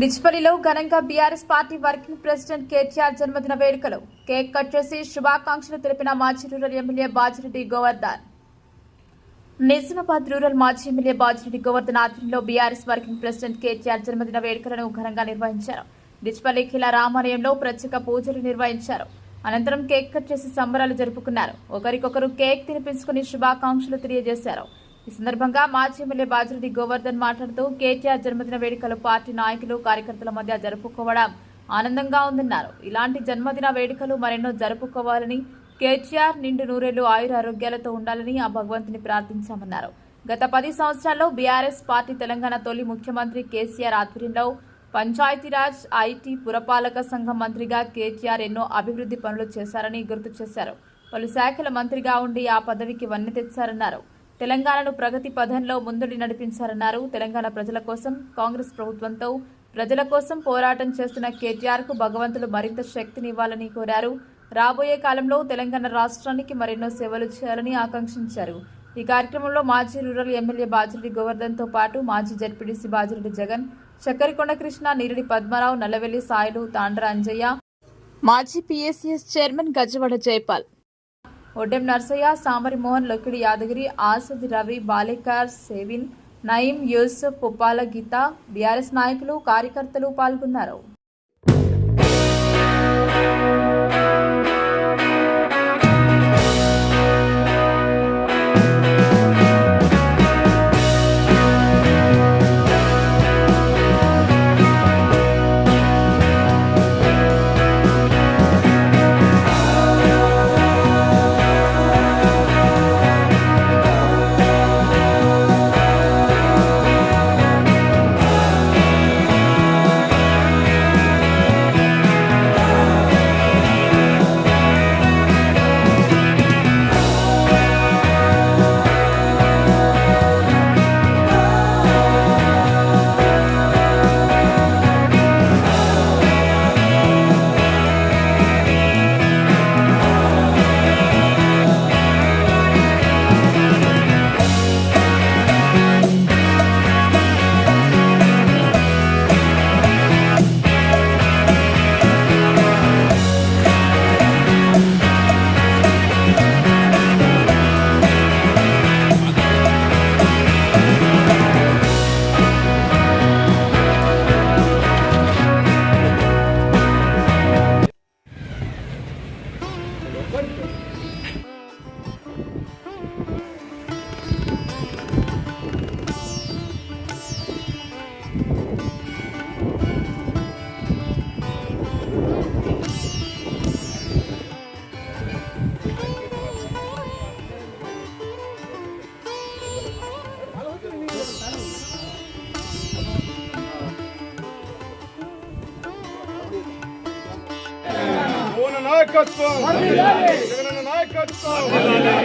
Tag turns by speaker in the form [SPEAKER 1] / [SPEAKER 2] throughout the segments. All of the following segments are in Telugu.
[SPEAKER 1] డిచ్పల్లిలో ఘనంగా BRS party working president KTR జన్మదిన వేడుకలు. కేక్ కట్ చేసి శుభాకాంక్షలు తెలిపిన మాజీ rural MLA Bajireddy Govardhan. Nizamabad rural మాజీ ఎమ్మెల్యే బాజిరెడ్డి గోవర్ధన్ ఆధ్వర్యంలో బీఆర్ఎస్ వర్కింగ్ ప్రెసిడెంట్ కేటీఆర్ జన్మదిన వేడుకలను ఘనంగా నిర్వహించారు. డిచ్పల్లి ఖిలా రామాలయంలో ప్రత్యేక పూజలు నిర్వహించారు. అనంతరం కేక్ కట్ చేసి సంబరాలు జరుపుకున్నారు. ఒకరికొకరు కేక్ తినిపించుకుని శుభాకాంక్షలు తెలియజేశారు. ఈ సందర్భంగా మాజీ ఎమ్మెల్యే బాజిరెడ్డి గోవర్ధన్ మాట్లాడుతూ కేటీఆర్ జన్మదిన వేడుకలు పార్టీ నాయకులు కార్యకర్తల మధ్య జరుపుకోవడం ఆనందంగా ఉందన్నారు. ఇలాంటి జన్మదిన వేడుకలు మరెన్నో జరుపుకోవాలని కేటీఆర్ నిండు నూరేళ్ళు ఆయుర ఆరోగ్యాలతో ఉండాలని ఆ భగవంతుని ప్రార్థించామన్నారు. గత పది సంవత్సరాల్లో బీఆర్ఎస్ పార్టీ తెలంగాణ తొలి ముఖ్యమంత్రి కేసీఆర్ ఆధ్వర్యంలో పంచాయతీరాజ్ ఐటీ పురపాలక సంఘం మంత్రిగా కేటీఆర్ ఎన్నో అభివృద్ధి పనులు చేశారని గుర్తు చేశారు. పలు శాఖల మంత్రిగా ఉండి ఆ పదవికి వన్నె తెచ్చారన్నారు. తెలంగాణను ప్రగతి పథంలో ముందుడి నడిపించారన్నారు. తెలంగాణ ప్రజల కోసం కాంగ్రెస్ ప్రభుత్వంతో ప్రజల కోసం పోరాటం చేస్తున్న కేటీఆర్కు భగవంతులు మరింత శక్తినివ్వాలని కోరారు. రాబోయే కాలంలో తెలంగాణ రాష్ట్రానికి మరెన్నో సేవలు చేయాలని ఆకాంక్షించారు. ఈ కార్యక్రమంలో మాజీ రూరల్ ఎమ్మెల్యే బాజిరెడ్డి గోవర్ధన్తో పాటు మాజీ జడ్పీడీసీ బాజిరెడ్డి జగన్ చక్కరికొండ కృష్ణ నీరడి పద్మారావు నల్లవెల్లి సాయిలు తాండ్ర అంజయ్య. మాజీ PSCS chairman Gajawada Jaipal Oddem Narsaiah Samari Mohan Lokidi Yadagiri Asad Ravi Balekar Sevin Nayeem Yusuf Puppala Geetha BRS నాయకులు కార్యకర్తలు పాల్గొన్నారు.
[SPEAKER 2] What? నాయకత్వం. జగనన్న నాయకత్వం.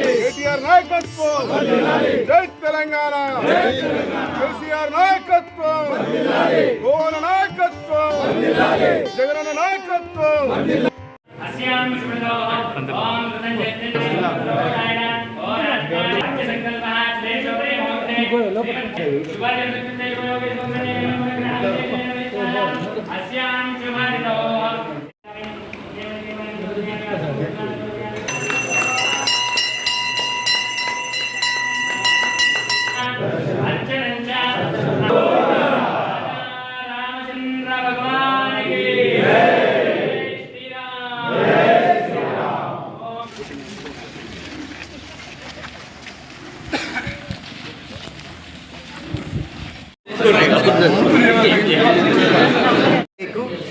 [SPEAKER 2] కేటీఆర్ నాయకత్వం. జై తెలంగాణ. కేసీఆర్ నాయకత్వం. భువన నాయకత్వం. జగనన్న నాయకత్వం.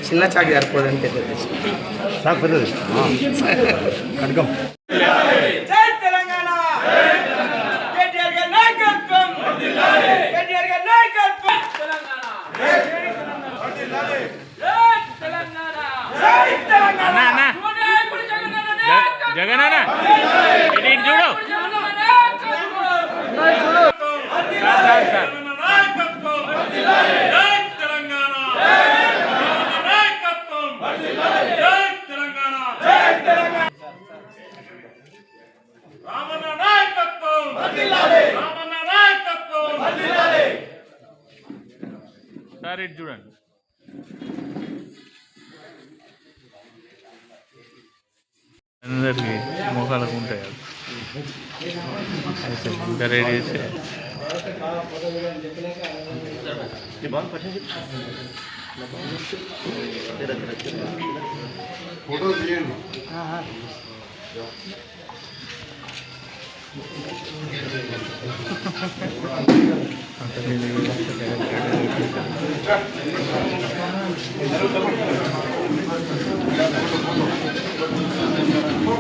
[SPEAKER 3] చిన్న చాకి సరిపోదని పెద్దది.
[SPEAKER 4] జై తెలంగాణ కేటీఆర్ గారి నాయకత్వం కేటీఆర్ గారి నాయకత్వం తెలంగాణ జై తెలంగాణ జై తెలంగాణ
[SPEAKER 5] జగనన్న ఇటు చూడు
[SPEAKER 2] నాయకత్వం జై తెలంగాణ నాయకత్వం జై తెలంగాణ రామన్న నాయకత్వం రామన్న చూడు
[SPEAKER 5] సార్ ఇటు చూడండి
[SPEAKER 6] అందరికి మొఖాలకు ఉంటాయి అవి. అయితే ఇంకా రెడీ చేసి అంత నీళ్ళు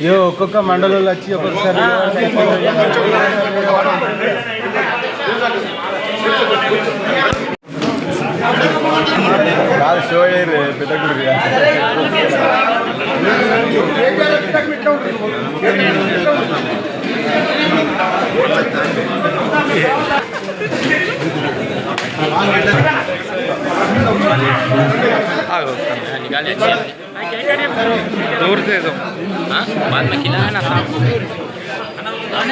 [SPEAKER 7] ఏ ఒక్కొక్క మండలంలో వచ్చి ఒక్కొక్కసారి కాదు షో పెద్ద
[SPEAKER 6] दूर से तो
[SPEAKER 8] बाद में खिलाया ना शाम को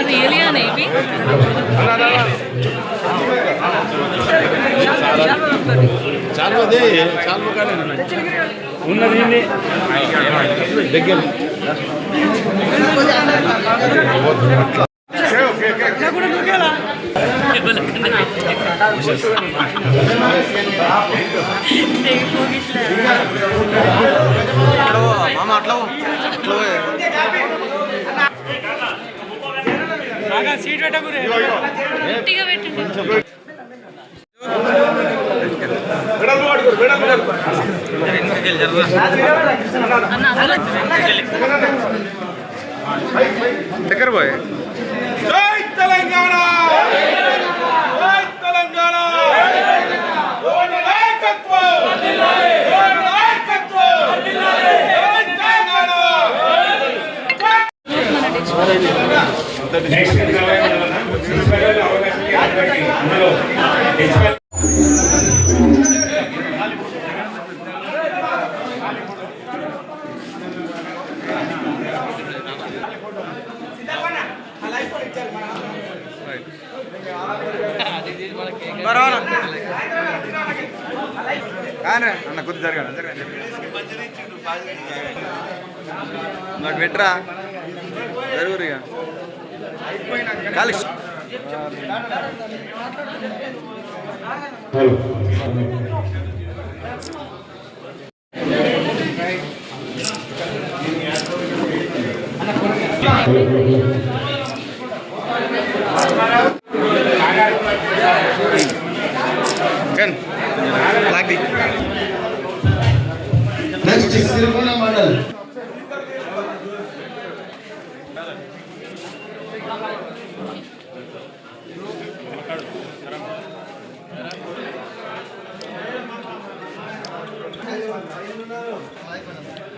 [SPEAKER 9] रियली है नहीं भी
[SPEAKER 6] ఉన్నది దగ్గర
[SPEAKER 3] మామ అట్లా పో. అట్లా పో.
[SPEAKER 6] దగ్గర పోయి.
[SPEAKER 10] జై తెలంగాణ జై తెలంగాణ ఓన నాయకత్వం ఓన నాయకత్వం జై తెలంగాణ
[SPEAKER 3] కానరా అన్న కొద్ది జరగండి జరగండి నాకు పెట్టరా కాలి చన్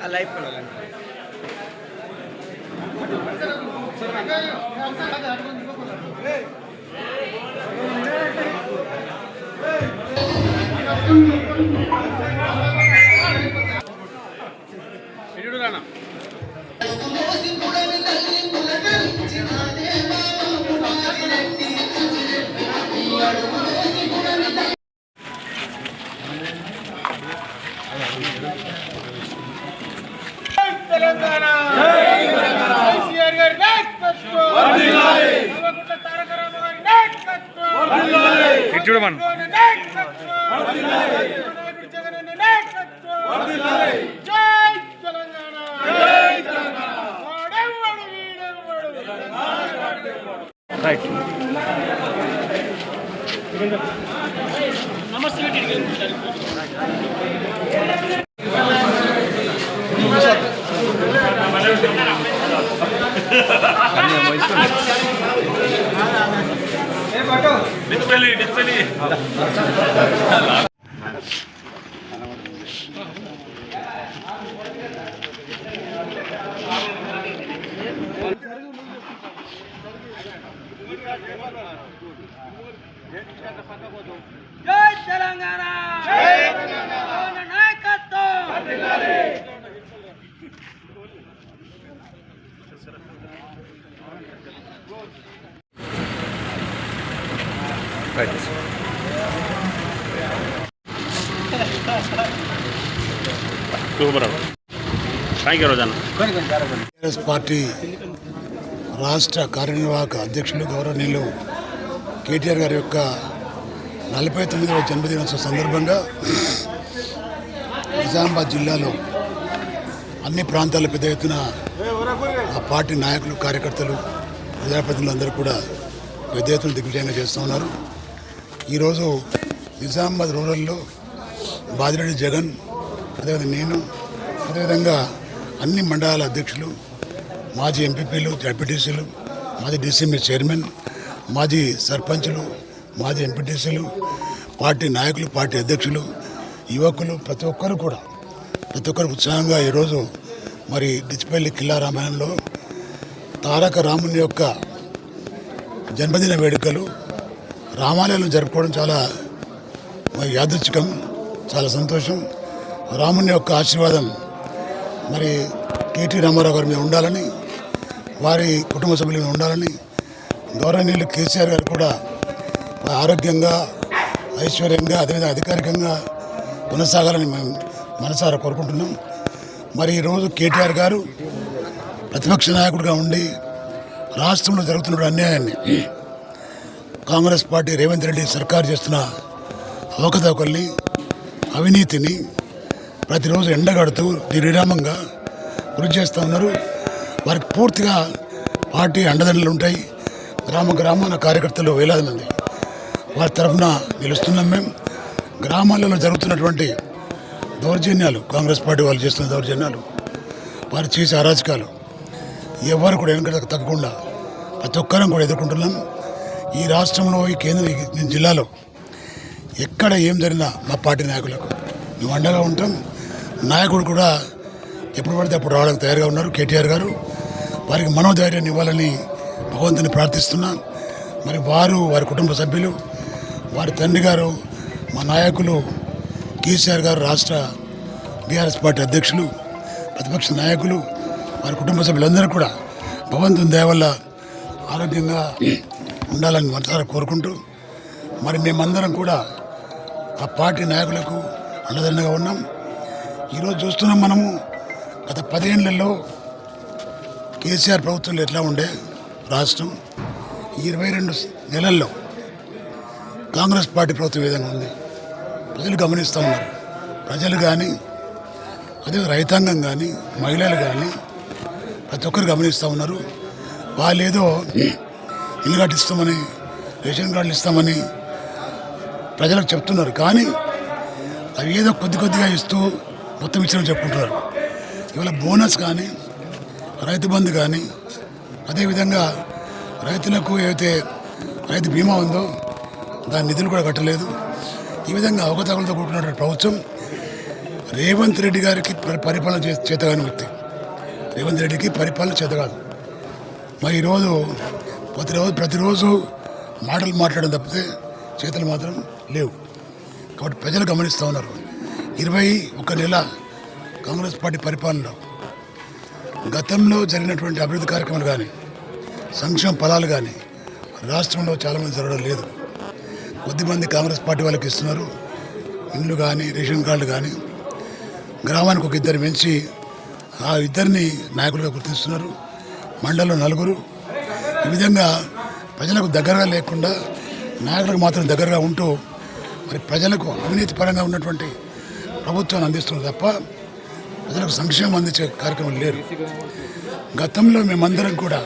[SPEAKER 3] ఆ లైఫ్
[SPEAKER 11] తెలంగాణ! కేసీఆర్ గారి
[SPEAKER 6] చూడమను
[SPEAKER 11] నాయకుడు జగన్ అన్న నాయకత్వం జై తెలంగాణ జై తెలంగాణ వాడెవ్వడు వీడెవ్వడు
[SPEAKER 6] రైట్
[SPEAKER 10] డిస్పెలి డిస్పెలి
[SPEAKER 4] జై తెలంగాణ! జై తెలంగాణ! నాయకత్వం!
[SPEAKER 2] సూపర్ థ్యాంక్
[SPEAKER 12] కాంగ్రెస్ పార్టీ రాష్ట్ర కార్యనిర్వాహక అధ్యక్షులు గౌరవనీయులు కేటీఆర్ గారి యొక్క నలభై తొమ్మిదవ జన్మదినోత్సవ సందర్భంగా నిజామాబాద్ జిల్లాలో అన్ని ప్రాంతాల పెద్ద ఎత్తున ఆ పార్టీ నాయకులు కార్యకర్తలు ప్రజాప్రతినిధులు అందరూ కూడా పెద్ద ఎత్తున దిగ్విజయంగా చేస్తూ ఉన్నారు. ఈరోజు నిజామాబాద్ రూరల్లో బాదిరెడ్డి జగన్ అదేవిధంగా నేను అదేవిధంగా అన్ని మండలాల అధ్యక్షులు మాజీ ఎంపీపీలు జడ్పీటీసీలు మాజీ డీసీఎంఏ చైర్మన్ మాజీ సర్పంచ్లు మాజీ ఎంపీటీసీలు పార్టీ నాయకులు పార్టీ అధ్యక్షులు యువకులు ప్రతి ఒక్కరు కూడా ప్రతి ఒక్కరు ఉత్సాహంగా ఈరోజు మరి డిచిపల్లి కిల్లా రామాయణంలో తారక రాముని యొక్క జన్మదిన వేడుకలు రామాలయంలో జరుపుకోవడం చాలా మరి యాదృచ్ఛికం చాలా సంతోషం. రాముని యొక్క ఆశీర్వాదం మరి కేటీ రామారావు గారి మీద ఉండాలని వారి కుటుంబ సభ్యుల మీద ఉండాలని గౌరవనీయులు కేసీఆర్ గారు కూడా ఆరోగ్యంగా ఐశ్వర్యంగా అదేవిధంగా అధికారికంగా కొనసాగాలని మేము మనసారా కోరుకుంటున్నాం. మరి ఈరోజు కేటీఆర్ గారు ప్రతిపక్ష నాయకుడిగా ఉండి రాష్ట్రంలో జరుగుతున్న అన్యాయాన్ని కాంగ్రెస్ పార్టీ రేవంత్ రెడ్డి సర్కారు చేస్తున్న అవకతవకల్ని అవినీతిని ప్రతిరోజు ఎండగడుతూ నిర్విరామంగా కృషి చేస్తూ ఉన్నారు. వారికి పూర్తిగా పార్టీ అండదండలు ఉంటాయి. గ్రామ గ్రామాల కార్యకర్తలు వేలాది మంది వారి తరఫున నిలుస్తున్నాం మేము గ్రామాలలో జరుగుతున్నటువంటి దౌర్జన్యాలు కాంగ్రెస్ పార్టీ వాళ్ళు చేస్తున్న దౌర్జన్యాలు వారు చేసే అరాచకాలు ఎవరు కూడా వెనుక తగ్గకుండా ప్రతి ఒక్కరం కూడా ఎదుర్కొంటున్నాం. ఈ రాష్ట్రంలో ఈ కేంద్ర జిల్లాలో ఎక్కడ ఏం జరిగినా మా పార్టీ నాయకులకు మేము అండగా ఉంటాం. నాయకుడు కూడా ఎప్పుడు పడితే అప్పుడు రావడానికి తయారుగా ఉన్నారు. కేటీఆర్ గారు వారికి మనోధైర్యాన్ని ఇవ్వాలని భగవంతుని ప్రార్థిస్తున్నా. మరి వారు వారి కుటుంబ సభ్యులు వారి తండ్రి గారు మా నాయకులు కేసీఆర్ గారు రాష్ట్ర బీఆర్ఎస్ పార్టీ అధ్యక్షులు ప్రతిపక్ష నాయకులు వారి కుటుంబ సభ్యులందరూ కూడా భగవంతుని దయవల్ల ఆరోగ్యంగా ఉండాలని మనసారా కోరుకుంటూ మరి మేమందరం కూడా ఆ పార్టీ నాయకులకు అండదండగా ఉన్నాం. ఈరోజు చూస్తున్నాం మనము గత పదేళ్ళలో కేసీఆర్ ప్రభుత్వంలో ఎట్లా ఉండే రాష్ట్రం. ఇరవై రెండు నెలల్లో కాంగ్రెస్ పార్టీ ప్రభుత్వం విధంగా ఉంది? ప్రజలు గమనిస్తూ ఉన్నారు. ప్రజలు కానీ అదే రైతాంగం కానీ మహిళలు కానీ ప్రతి ఒక్కరు గమనిస్తూ ఉన్నారు. వాళ్ళు ఏదో ఇల్లు కట్టిస్తామని రేషన్ కార్డులు ఇస్తామని ప్రజలకు చెప్తున్నారు. కానీ అవి ఏదో కొద్ది కొద్దిగా ఇస్తూ మొత్తం ఇచ్చిన చెప్పుకుంటున్నారు. ఇవాళ బోనస్ కానీ రైతు బంధు కానీ అదేవిధంగా రైతులకు ఏదైతే రైతు బీమా ఉందో దాని నిధులు కూడా కట్టలేదు. ఈ విధంగా అవకతవకలతో కూడుకున్నటువంటి ప్రభుత్వం రేవంత్ రెడ్డి గారికి పరిపాలన చేతగాని వ్యక్తి. రేవంత్ రెడ్డికి పరిపాలన చేతగాదు. మరి ఈరోజు ప్రతిరోజు ప్రతిరోజు మాటలు మాట్లాడడం తప్పితే చేతులు మాత్రం లేవు. కాబట్టి ప్రజలు గమనిస్తూ ఉన్నారు. ఇరవై ఒక నెల కాంగ్రెస్ పార్టీ పరిపాలనలో గతంలో జరిగినటువంటి అభివృద్ధి కార్యక్రమాలు కానీ సంక్షేమ ఫలాలు కానీ రాష్ట్రంలో చాలామంది జరగడం లేదు. కొద్దిమంది కాంగ్రెస్ పార్టీ వాళ్ళకి ఇస్తున్నారు. ఇండ్లు కానీ రేషన్ కార్డులు కానీ గ్రామానికి ఒక ఇద్దరు పెంచి ఆ ఇద్దరిని నాయకులుగా గుర్తిస్తున్నారు. మండలంలో నలుగురు ఈ విధంగా ప్రజలకు దగ్గరగా లేకుండా నాయకులకు మాత్రం దగ్గరగా ఉంటూ మరి ప్రజలకు అవినీతి పరంగా ఉన్నటువంటి ప్రభుత్వాన్ని అందిస్తున్నారు తప్ప ప్రజలకు సంక్షేమం అందించే కార్యక్రమం లేరు. గతంలో మేమందరం కూడా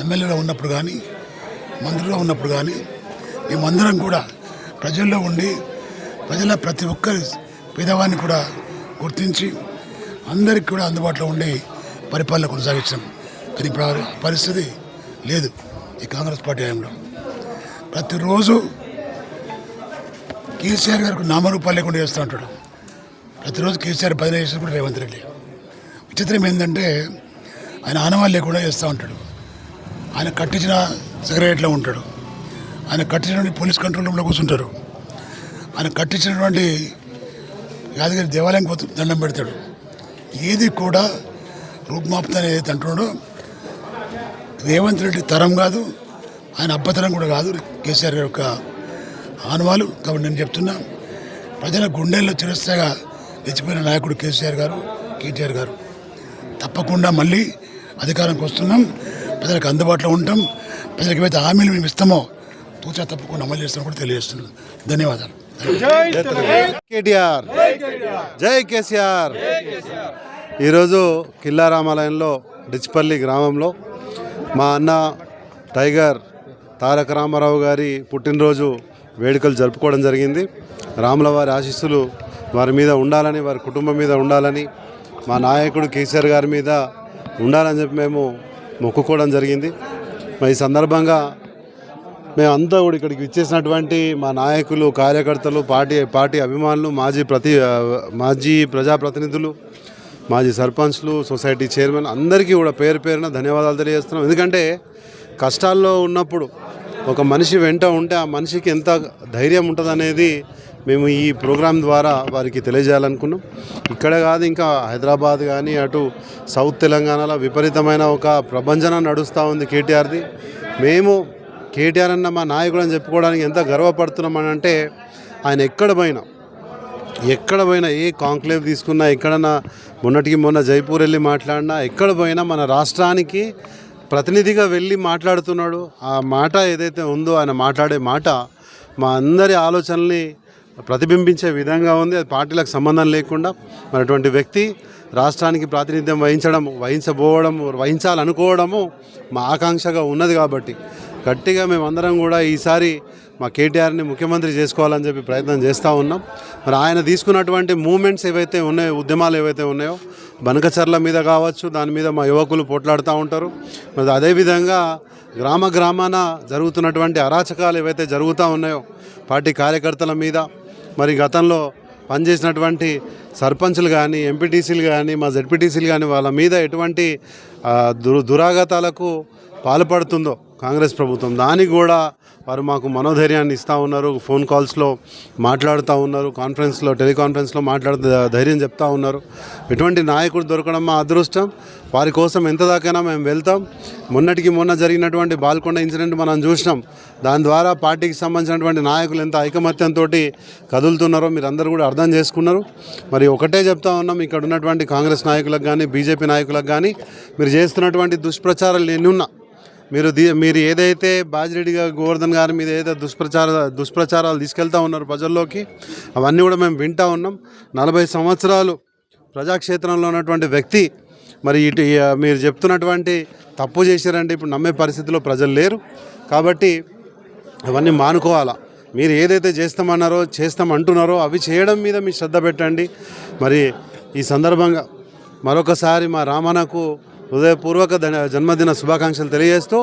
[SPEAKER 12] ఎమ్మెల్యేలో ఉన్నప్పుడు కానీ మంత్రిలో ఉన్నప్పుడు కానీ మేమందరం కూడా ప్రజల్లో ఉండి ప్రజల ప్రతి ఒక్కరి పేదవాన్ని కూడా గుర్తించి అందరికి కూడా అందుబాటులో ఉండి పరిపాలన కొనసాగించాం. కానీ పరిస్థితి లేదు. ఈ కాంగ్రెస్ పార్టీ హయాంలో. ప్రతిరోజు కేసీఆర్ గారికి నామరూపాలు లేకుండా చేస్తూ ఉంటాడు. ప్రతిరోజు కేసీఆర్ బదిలీ చేసిన కూడా రేవంత్ రెడ్డి. విచిత్రం ఏంటంటే ఆయన ఆనవాళ్ళు లేకుండా చేస్తూ ఉంటాడు. ఆయన కట్టించిన సిగరెట్లో ఉంటాడు. ఆయన కట్టించినటువంటి పోలీస్ కంట్రోల్ రూమ్లో కూర్చుంటారు. ఆయన కట్టించినటువంటి యాదగిరి దేవాలయం పోతు దండం పెడతాడు. ఏది కూడా రూపుమాపుతాను ఏదైతే అంటున్నాడో. రేవంత్ రెడ్డి తరం కాదు ఆయన అబ్బతరం కూడా కాదు. కేసీఆర్ గారి యొక్క ఆనవాలు. కాబట్టి నేను చెప్తున్నా ప్రజల గుండెల్లో చిరస్థాయిగా తెచ్చిపోయిన నాయకుడు కేసీఆర్ గారు కేటీఆర్ గారు. తప్పకుండా మళ్ళీ అధికారంకి వస్తున్నాం ప్రజలకు అందుబాటులో ఉంటాం ప్రజలకు ఏవైతే హామీలు మేము ఇస్తామో తూచా తప్పకుండా అమలు చేస్తామో కూడా తెలియజేస్తున్నాం. ధన్యవాదాలు.
[SPEAKER 13] కేటీఆర్. జై కేసీఆర్. ఈరోజు కిల్లా రామాలయంలో డిచ్పల్లి గ్రామంలో మా అన్న టైగర్ తారక రామారావు గారి పుట్టినరోజు వేడుకలు జరుపుకోవడం జరిగింది. రాముల వారి ఆశీస్సులు వారి మీద ఉండాలని వారి కుటుంబం మీద ఉండాలని మా నాయకుడు కేసీఆర్ గారి మీద ఉండాలని చెప్పి మేము మొక్కుకోవడం జరిగింది. ఈ సందర్భంగా మేమంతా కూడా ఇక్కడికి ఇచ్చేసినటువంటి మా నాయకులు కార్యకర్తలు పార్టీ పార్టీ అభిమానులు మాజీ ప్రతి మాజీ ప్రజాప్రతినిధులు మాజీ సర్పంచ్లు సొసైటీ చైర్మన్ అందరికీ కూడా పేరు పేరున ధన్యవాదాలు తెలియజేస్తున్నాం. ఎందుకంటే కష్టాల్లో ఉన్నప్పుడు ఒక మనిషి వెంట ఉంటే ఆ మనిషికి ఎంత ధైర్యం ఉంటుందనేది మేము ఈ ప్రోగ్రాం ద్వారా వారికి తెలియజేయాలనుకున్నాం. ఇక్కడ కాదు ఇంకా హైదరాబాద్ కానీ అటు సౌత్ తెలంగాణలో విపరీతమైన ఒక ప్రభంజనం నడుస్తూ ఉంది కేటీఆర్ది. మేము కేటీఆర్ అన్న మా నాయకుడు అని చెప్పుకోవడానికి ఎంత గర్వపడుతున్నామని అంటే ఆయన ఎక్కడ పోయినా ఎక్కడ పోయినా ఏ కాంక్లేవ్ తీసుకున్నా ఎక్కడన్నా మొన్నటికి మొన్న జైపూర్ వెళ్ళి మాట్లాడినా ఎక్కడ పోయినా మన రాష్ట్రానికి ప్రతినిధిగా వెళ్ళి మాట్లాడుతున్నాడు. ఆ మాట ఏదైతే ఉందో ఆయన మాట్లాడే మాట మా అందరి ఆలోచనల్ని ప్రతిబింబించే విధంగా ఉంది. అది పార్టీలకు సంబంధం లేకుండా మనటువంటి వ్యక్తి రాష్ట్రానికి ప్రాతినిధ్యం వహించడం వహించబోవడం వహించాలనుకోవడము మా ఆకాంక్షగా ఉన్నది కాబట్టి గట్టిగా మేమందరం కూడా ఈసారి మా కేటీఆర్ని ముఖ్యమంత్రి చేసుకోవాలని చెప్పి ప్రయత్నం చేస్తూ ఉన్నాం. మరి ఆయన తీసుకున్నటువంటి మూమెంట్స్ ఏవైతే ఉన్నాయో ఉద్యమాలు ఏవైతే ఉన్నాయో బనకచర్ల మీద కావచ్చు దాని మీద మా యువకులు పోట్లాడుతూ ఉంటారు. మరి అదేవిధంగా గ్రామ గ్రామాన జరుగుతున్నటువంటి అరాచకాలు ఏవైతే జరుగుతూ ఉన్నాయో పార్టీ కార్యకర్తల మీద మరి గతంలో పనిచేసినటువంటి సర్పంచ్లు కానీ ఎంపీటీసీలు కానీ మా జెడ్పీటీసీలు కానీ వాళ్ళ మీద ఎటువంటి ఆ, దురాగతాలకు పాల్పడుతుందో కాంగ్రెస్ ప్రభుత్వం. దానికి కూడా వారు మాకు మనోధైర్యాన్ని ఇస్తూ ఉన్నారు ఫోన్ కాల్స్లో మాట్లాడుతూ ఉన్నారు కాన్ఫరెన్స్లో టెలికాన్ఫరెన్స్లో మాట్లాడుతూ ధైర్యం చెప్తా ఉన్నారు. ఎటువంటి నాయకుడు దొరకడం మా అదృష్టం. వారి కోసం ఎంత దాకైనా మేము వెళ్తాం. మొన్నటికి మొన్న జరిగినటువంటి బాల్కొండ ఇన్సిడెంట్ మనం చూసినాం. దాని ద్వారా పార్టీకి సంబంధించినటువంటి నాయకులు ఎంత ఐకమత్యంతో కదులుతున్నారో మీరు అందరూ కూడా అర్థం చేసుకున్నారు. మరి ఒకటే చెప్తా ఉన్నాం ఇక్కడ ఉన్నటువంటి కాంగ్రెస్ నాయకులకు కానీ బీజేపీ నాయకులకు కానీ మీరు చేస్తున్నటువంటి దుష్ప్రచారాలు ఎన్ని ఉన్నా మీరు మీరు ఏదైతే బాజిరెడ్డి గారు గోవర్ధన్ గారి మీద ఏదైతే దుష్ప్రచార దుష్ప్రచారాలు తీసుకెళ్తా ఉన్నారు ప్రజల్లోకి అవన్నీ కూడా మేము వింటా ఉన్నాం. నలభై సంవత్సరాలు ప్రజాక్షేత్రంలో ఉన్నటువంటి వ్యక్తి మరి ఇటు మీరు చెప్తున్నటువంటి తప్పు చేశారంటే ఇప్పుడు నమ్మే పరిస్థితిలో ప్రజలు లేరు. కాబట్టి అవన్నీ మానుకోవాలా. మీరు ఏదైతే చేస్తామన్నారో చేస్తామంటున్నారో అవి చేయడం మీద మీ శ్రద్ధ పెట్టండి. మరి ఈ సందర్భంగా మరొకసారి మా రామణకు హృదయపూర్వక జన్మదిన శుభాకాంక్షలు తెలియజేస్తూ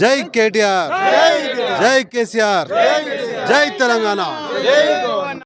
[SPEAKER 13] జై కేటీఆర్ జై కేసీఆర్ జై తెలంగాణ.